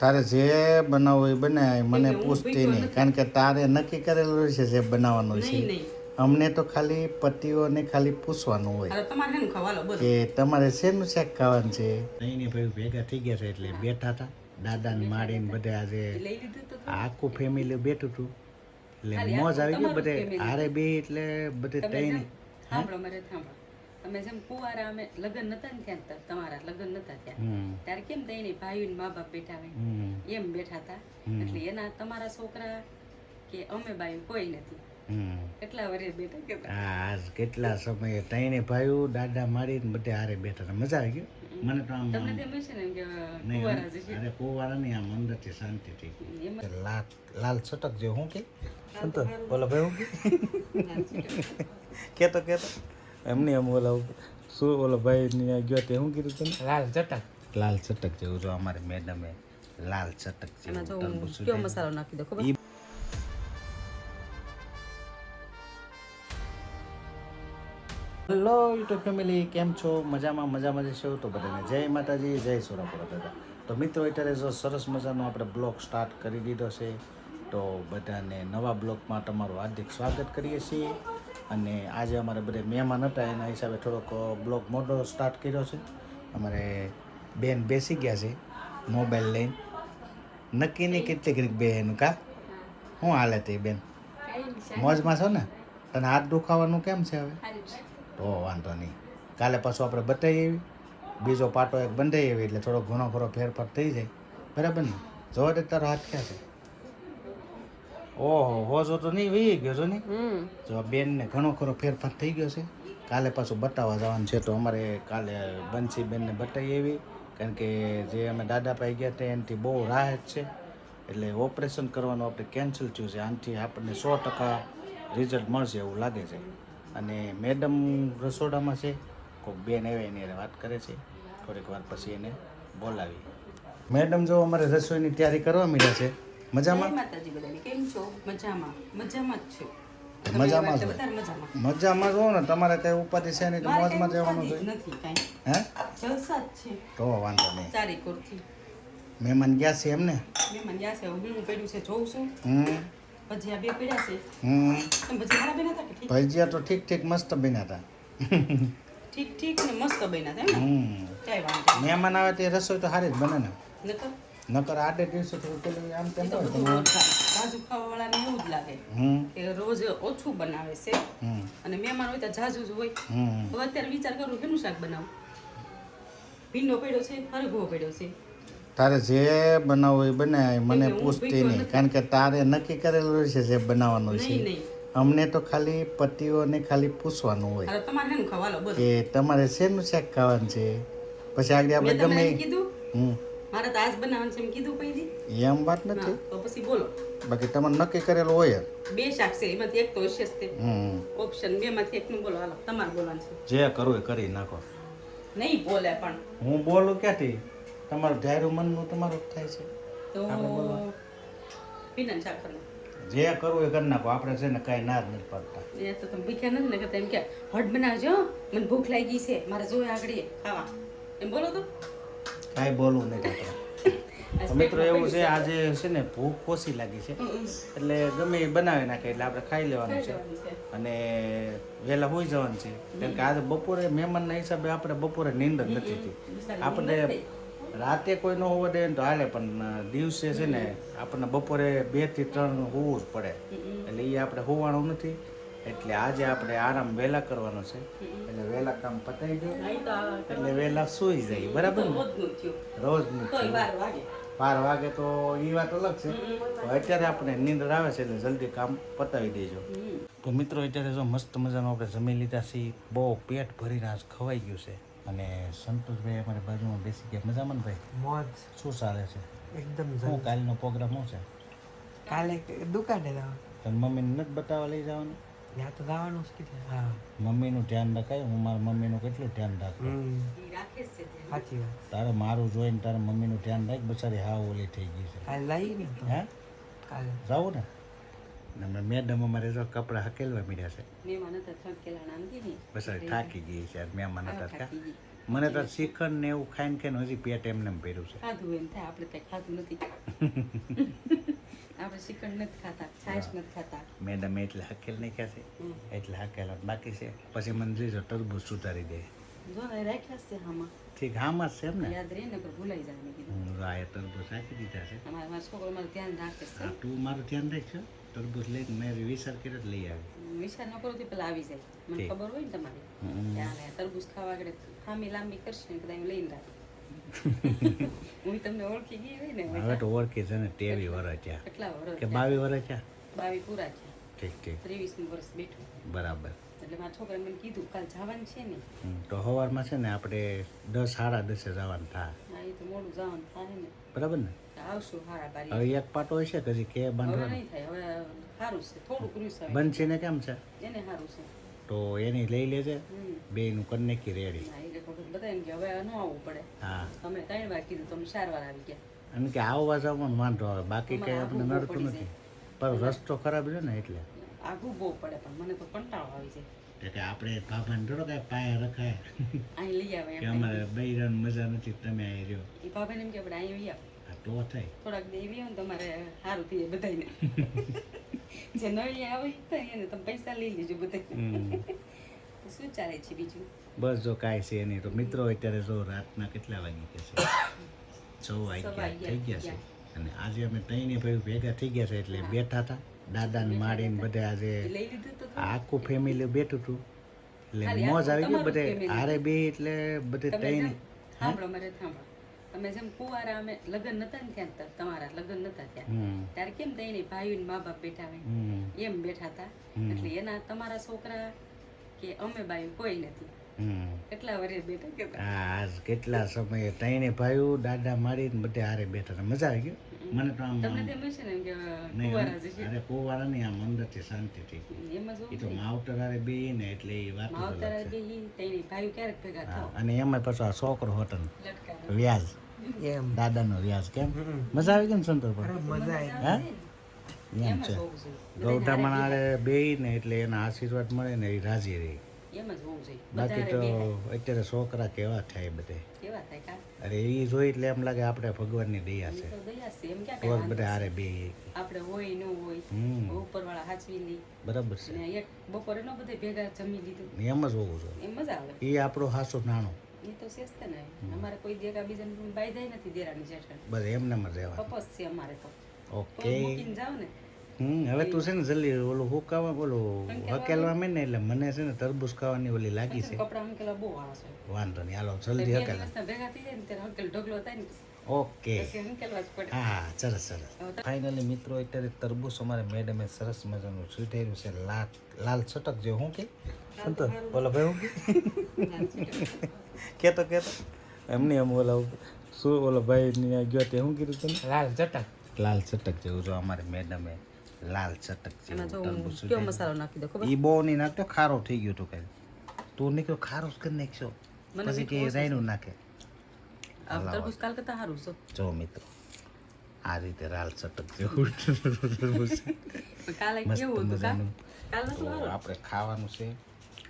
તારે જે બનાવવું એ બનાય. મને પૂછતી નહીં. કારણ કે તારે નક્કી કરેલું છે જે બનાવવાનું છે. અમને તો ખાલી પતિઓને ખાલી પૂછવાનું હોય. કે તમારે શેનું શાક ખાવાનું છે? નહીં નહીં ભાઈ ભેગા થઈ ગયા છે એટલે બેઠા હતા. દાદાને માડીને બધા બધે આજે આખું ફેમિલી બેઠું હતું. એટલે મોજ આવી ગઈ. બધે. હારે બે એટલે બધે તમે તઈ જેમ કુવારા અમે લગ્ન નતા ને ત્યાં તમારા લગ્ન નતા ત્યાં. ત્યારે કેમ તઈ ભાઈ ને મા બાપ બેઠા હોય? એમ બેઠા હતા. એટલે એના તમારા છોકરા કે અમે બાયું કોઈ નથી. કેટલા વર્ષ બેઠા કે કેટલા સમયે ત્રણે ભાઈઓ દાદા મારી બધે હારે બેઠા હતા. મજા આવી ગઈ? મને તો આમ તમને તેમ હશે ને કે નહીં જશે અરે કુવારા આમ અંદરથી લાલ લાલ છટક જે હું કે? બોલો ભાઈ હું કે? કેતો કેતો. એમની એમ ઓલા શું ઓલો ભાઈ ની ગયો તે શું કીધું તને લાલ ચટક. લાલ ચટક જેવું જો અમારી મેડમે લાલ ચટક જેવું કયો મસાલો નાખી દો ખબર? હેલો યુટ્યુબ ફેમિલી કેમ છો? મજામાં મજામાં જ છો? તો બધાને જય માતાજી જય સોરાપુરા દાદા. તો મિત્રો અત્યારે જો સરસ મજાનો આપણે બ્લોગ સ્ટાર્ટ કરી દીધો છે તો બધાને નવા બ્લોગમાં તમારું હાર્દિક સ્વાગત કરીએ છીએ. અને આજે અમારે બધે મહેમાન હતા એના હિસાબે થોડોક બ્લોગ મોટો સ્ટાર્ટ કર્યો છે. અમારે બેન બેસી ગયા છે મોબાઈલ લઈને. નક્કી નહીં કેટલી ઘડીક બેન કા? શું હાલે તે બેન? મોજમાં છો ને? તને હાથ દુખાવાનું કેમ છે હવે? તો વાંધો નહીં. કાલે પાછું આપણે બતાવી એવી બીજો પાટો એક બંધાઈ એવી એટલે થોડો ઘણો ખરો ફેરફાર થઈ જાય. બરાબર ને? જોવા દે તારો હાથ ક્યાં છે? ઓહો હો જો તો નહીં વહી ગયો છો નહીં જો આ બેનને ઘણો ખરો ફેરફાર થઈ ગયો છે. કાલે પાછું બતાવવા જવાનું છે તો અમારે કાલે બંસી બેનને બતાવી એવી કારણ કે જે અમે દાદા પાઈ ગયા તે એનાથી બહુ રાહત છે. એટલે ઓપરેશન કરવાનું આપણે કેન્સલ થયું છે. આનાથી આપણને સો ટકા રિઝલ્ટ મળશે એવું લાગે છે. અને મેડમ રસોડામાં છે. કોઈક બેન આવે એની વાત કરે છે. થોડીક વાર પછી એને બોલાવી. મેડમ જો અમારે રસોઈની તૈયારી કરવા મળ્યા છે. મજામાં? માતાજી બધાને. કેમ છો? મજામાં. મજામાં જ છો. મજામાં મજામાં? ને. તમારે કઈ ઉપાધિ છે નહીં મોજમાં જવાનું છે નથી કાંઈ. હે? જલસા જ છે. તો વાંધો નહીં. ચારી કોરથી. મહેમાન ગયા છે એમને? મહેમાન ગયા છે. હું પડ્યું છે જોઉં છું. હમ. પછી બે પડ્યા છે. હમ. એમ હતા કે ભજીયા તો ઠીક ઠીક મસ્ત બન્યા હતા. ઠીક ઠીક ને મસ્ત બન્યા હતા હમ. મહેમાન આવે તે રસોઈ તો સારી જ બને ને. નકર? નકર આડે દિવસે થોડું પેલું આમ તેમ હોય બધું જાજુ ખાવાવાળાને એવું જ લાગે કે રોજ ઓછું બનાવે છે. અને મહેમાન હોય તો જાજુ જ હોય. હવે અત્યારે વિચાર કરું કેનું શાક બનાવું? ભીંડો પડ્યો છે હરગવો પડ્યો છે. તારે જે બનાવવું એ બનાય. મને પૂછતી નહીં. કારણ કે તારે નક્કી કરેલું છે જે બનાવવાનું છે. અમને તો ખાલી પતિઓને ખાલી પૂછવાનું હોય. તમારે કે તમારે શેનું શાક ખાવાનું છે? પછી આગળ આપણે ગમે કીધું મારે તો આજ બનાવવાનું છે એમ કીધું પછી એમ વાત નથી? તો પછી બોલો. બાકી તમારે નક્કી કરેલું હોય બે શાક છે એમાંથી એક તો હશે જ તે. ઓપ્શન બે માંથી એકનું બોલો હાલો તમારે બોલવાનું છે. જે કરવું એ કરી નાખો. નહીં બોલે પણ. હું બોલું ક્યાંથી? તમારું ધાર્યું મનનું તમારું જ થાય છે. તો પીનન શાક કરો જે કરવું એ કરી નાખો આપણે છે ને કાંઈ ના જ નથી પડતા. એ તો તમે ભૂખ્યા નથી ને કે એમ કે હટ બનાવજો મને ભૂખ લાગી છે મારે જોઈએ આગળ ખાવા. એમ બોલો તો. કાંઈ બોલવું નહીં આપણે મિત્રો એવું છે આજે છે ને ભૂખ ઓછી લાગી છે. એટલે ગમે એ બનાવી નાખે એટલે આપણે ખાઈ લેવાનું છે. અને વહેલા હોઈ જવાનું છે. કેમ કે આજે બપોરે મહેમાનના હિસાબે આપણે બપોરે નીંદર નથી થઈ આપણે રાતે કોઈ ન હોવા દે તો હાલે પણ દિવસે છે ને આપણને બપોરે બેથી ત્રણ હોવું જ પડે. એટલે એ આપણે હોવાનું નથી. એટલે આજે આપણે આરામ વહેલા કરવાનો છે. એટલે વહેલા કામ પતાવી દો. એટલે વહેલા સૂઈ જાય બરાબર ને? રોજનું થયું. બાર વાગે. તો એ વાત અલગ છે. તો અત્યારે આપણે નીંદર આવે છે એટલે જલ્દી કામ પતાવી દેજો. તો મિત્રો અત્યારે જો મસ્ત મજાનું આપણે જમી લીધા છીએ. બહુ પેટ ભરીને આજ ખવાઈ ગયું છે. અને સંતોષભાઈ અમારી બાજુમાં બેસી ગયા. મજામાં ને ભાઈ? મોજ. શું ચાલે છે? એકદમ શું કાલનો પ્રોગ્રામ શું છે? કાલે દુકાને જવાનું. મમ્મીને નથી બતાવવા લઈ જવાનું? ત્યાં તો ગાવાનું છે કે હા. મમ્મીનું ધ્યાન રખાય હું મારા મમ્મીનું કેટલું ધ્યાન રાખું. સાચી વાત. તારે મારું જોઈને તારા મમ્મીનું ધ્યાન રાખ બચારી હા ઓલી થઈ ગઈ છે. કાલે લઈ ને હે? કાલે. જાવ ને. ને મેડમ અમારે જો કપડાં હકેલવા મળ્યા છે. બસ થાકી ગઈ છે મહેમાન હતા કા મને તો શ્રીખંડ ને એવું ખાઈને કે હજી પેટ એમને એમ ભર્યું છે. ખાધું એમ થાય આપણે કઈ ખાધું નથી. આપણે શ્રીખંડ નથી ખાતા છાશ નથી ખાતા. મેડમ એટલે હકેલ નહીં ખાશે એટલે હકેલ બાકી છે. પછી મંદિર જોઈજો ટરબૂચ સુધારી દે. જો ને રાખ્યા છે આમાં ઠીક આમાં છે એમ ને? યાદ રહે ને ભૂલાઈ જાય મેં કીધું. આ રાખી દીધા છે. અમારા મારા છોકરો મારું ધ્યાન રાખે છે. તું મારું ધ્યાન રાખજો. ટરબૂચ લઈને મેં વિચાર કર્યો જ લઈ આવી. વિચાર ન કરો તો પેલા આવી જાય. મને ખબર હોય ને તમારી. તરબૂચ ખાવા આગળ ખામી લાંબી કરશે ને કદાચ લઈને રાખી. હું તમને ઓળખી ગઈ હોય ને હવે તો ઓળખી છે ને તેવી વર્ષ છે કેટલા વર્ષ કે બાવી વર્ષ છે બાવી પૂરા છે ઠીક ઠીક. ત્રેવીસમું વર્ષ બેઠું. બરાબર. એટલે મારા છોકરાએ મને કીધું કાલ જવાનું છે ને. તો સવારમાં છે ને આપણે દસ સાડા દસે જવાનું થાય. હા એ તો મોડું જવાનું થાય ને. બરાબર ને? આવશું હારા બારી હવે એક પાટો હોય છે કે હજી કે બાંધવાનો? નહીં થાય હવે સારું છે હવે. કેમ છે? એને સારું છે. તો એની લઈ લેજે. બેયનું કરી નાખી રેડી બધાને કે હવે ન આવવું પડે. હા. તમે ત્રણ વાર કીધું તમે ચાર વાર આવી ગયા. અને કે આવવા જવાનું વાંધો આવે. બાકી કઈ આપણે નડતું નથી. પણ રસ્તો ખરાબ છે ને એટલે. આઘું બહુ પડે પણ મને તો કંટાળો આવી જાય કે આપણે ભાભાને થોડો કઈ પાયા રખાય. અહીં લઈ આવે કે એમ અમારે બૈરાન મજા નથી તમે અહીં રહ્યો. એ ભાભાને એમ કે આપણે અહીં લઈ આવ તો થાય. થોડાક દેવી હોય તમારે સારું થઈ બધાને જે નવી આવે તો એને તમે પૈસા લઈ લેજો બધા. શું ચાલે છે બીજું? બસ જો કાંઈ છે નહીં. તો મિત્રો અત્યારે જો રાતના કેટલા વાગી ગયા છે? છ વાગ્યા થઈ ગયા છે. અને આજે અમે ત્રણે ભાઈ ભેગા થઈ ગયા છે એટલે બેઠા હતા. દાદાને માડીને બધે આજે આખું ફેમિલી બેઠું હતું. એટલે મોજ આવી ગઈ. બધે હારે બે એટલે બધે ત્રણ. સાંભળો મારે સાંભળો. તમે જેમ કુવારા અમે લગ્ન નતા ને ત્યાં તમારા લગ્ન નતા ત્યાં. ત્યારે કેમ તઈને ભાઈ ને મા બાપ બેઠા હોય? એમ બેઠા હતા. એટલે એના તમારા છોકરા કે અમે બાયું કોઈ નથી. હમ. કેટલા વર્ષ બેઠા કે આ આજ કેટલા સમયે ત્રણે ભાઈઓ દાદા માડીને બધે હારે બેઠા હતા. મજા આવી ગઈ? મને તો આમ તમને તેમ હશે ને કે નહીં અરે આમ અંદરથી એમ જ એ તો માવતર હારે બે ને એટલે એ વાત માવતરા છે. ભાઈઓ ક્યારેક ભેગા હા, થાવ? અને એમાં પાછો આ છોકરો હોટલ વ્યાજ. એમ. દાદાનો વ્યાજ કેમ? મજા આવી ગઈ ને સંતોષ મજા આવી હા? એમ જ છે. હોવું જોઈએ. ગૌઠામણ હારે બે ને એટલે એના આશીર્વાદ મળે ને એ રાજી રહી. જ બાકી તો અત્યારે છોકરા કેવા થાય બધે? અરે એ જોઈ એટલે એમ લાગે આપણે ભગવાનની દયા છે. તો બધા હારે બે આપણે હોય ન હોય ઉપરવાળા હાચવી લી બરાબર છે. બપોરે નો બધે ભેગા જમી લીધું. એમ જ હોવું જોઈએ. એમ મજા આવે. એ આપણો હાસો નાનો એ તો શેષ ને. અમારે કોઈ દેગા બીજાને બાય નથી દેરાની જેઠાણી. બસ એમને જ રહેવા કપસ છે અમારે તો. ઓકે. હમ હવે તું છે ને જલ્દી ઓલું હુકાવા ઓલું હકેલવા મેં ને એટલે મને છે ને તરબૂચ ખાવાની ઓલી લાગી છે. વાંધો નહીં હાલો જલ્દી હકેલ. ઓકે. હા હા સરસ સરસ. ફાઇનલી મિત્રો અત્યારે તરબૂચ અમારે મેડમે સરસ મજાનું સુધાર્યું છે લાલ લાલ છટક જે હું કે? સંતોષ બોલો ભાઈ હું કે? કેતો કેતો? એમની એમ ઓલા શું ઓલો ભાઈ ને ગયો તે શું કીધું તને? લાલ ચટક લાલ ચટક જેવું જો અમારે મેડમે લાલ ચટક જેવું. મસાલો નાખી દો ખબર? ઈ બહુ નહીં નાખતો ખારો થઈ ગયો તો કઈ. તું નીકળો ખારો જ કરી નાખશો. પછી કે રાયનું નાખે. આ તરબૂચ કાલ કરતા સારું છે. જો મિત્રો આ રીતે લાલ ચટક જેવું કાલે કેવું હતું કાલ આપણે ખાવાનું છે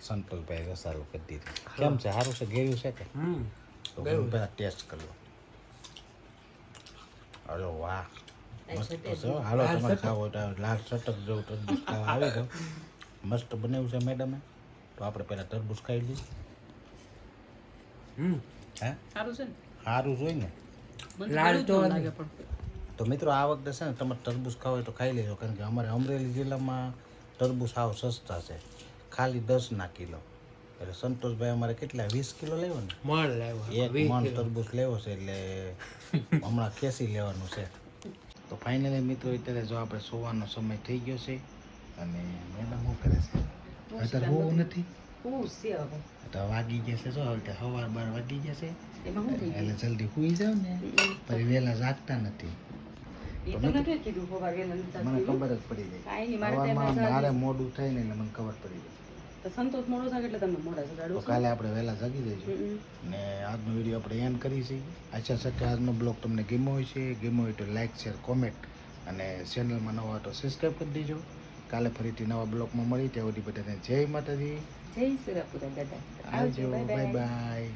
સંતોષભાઈ રસાલું કરી દીધું. કેમ છે? સારું છે? ગેર્યું છે કે? હમ તો હું પહેલા ટેસ્ટ કરી લો અરે વાહ. હાલો તમારે ખાવો લાલ છટક જેવું તરબૂચ ખાવા આવે જાવ મસ્ત બનાવ્યું છે મેડમે તો આપણે પહેલા તરબૂચ ખાઈ લઈએ. હમ. હે? સારું છે ને? સારું જોઈ ને. લાલ તો તો બહુ જ ન લાગે પણ. તો મિત્રો આ વખતે છે ને તમારે તરબૂચ ખાવ હોય તો ખાઈ લેજો કારણ કે અમારે અમરેલી જિલ્લામાં તરબૂચ સાવ સસ્તા છે. ખાલી દસ ના કિલો. એટલે સંતોષભાઈ અમારે કેટલા વીસ કિલો લેવો ને? મણ લેવો એક મણ તરબૂચ લેવો છે એટલે હમણાં ખેસી લેવાનું છે. તો ફાઇનલી મિત્રો અત્યારે જો આપણે સોવાનો સમય થઈ ગયો છે અને મેડમ શું કરે છે? અત્યારે હોવું નથી? તો વાગી જશે જો હવે સવાર બાર વાગી જશે એટલે જલ્દી સુઈ જાવ ને. પછી વહેલા જાગતા નથી. મને ખબર જ પડી જાય મારે મોડું થાય ને એટલે મને ખબર પડી જાય તો સંતોષ મોડો થાય એટલે તમે મોડા સગાડો કાલે આપણે વહેલા જાગી જઈશું. ને આજનો વીડિયો આપણે એન્ડ કરી છે. આશા છે કે આજનો બ્લોગ તમને ગમ્યો હોય છે ગમ્યો હોય તો લાઇક શેર કોમેન્ટ અને ચેનલમાં નવા તો સબસ્ક્રાઈબ કરી દેજો. કાલે ફરીથી નવા બ્લોગમાં મળી ત્યાં સુધી બધાને જય માતાજી. જય સુરાપુરા દાદા. આવજો. Bye bye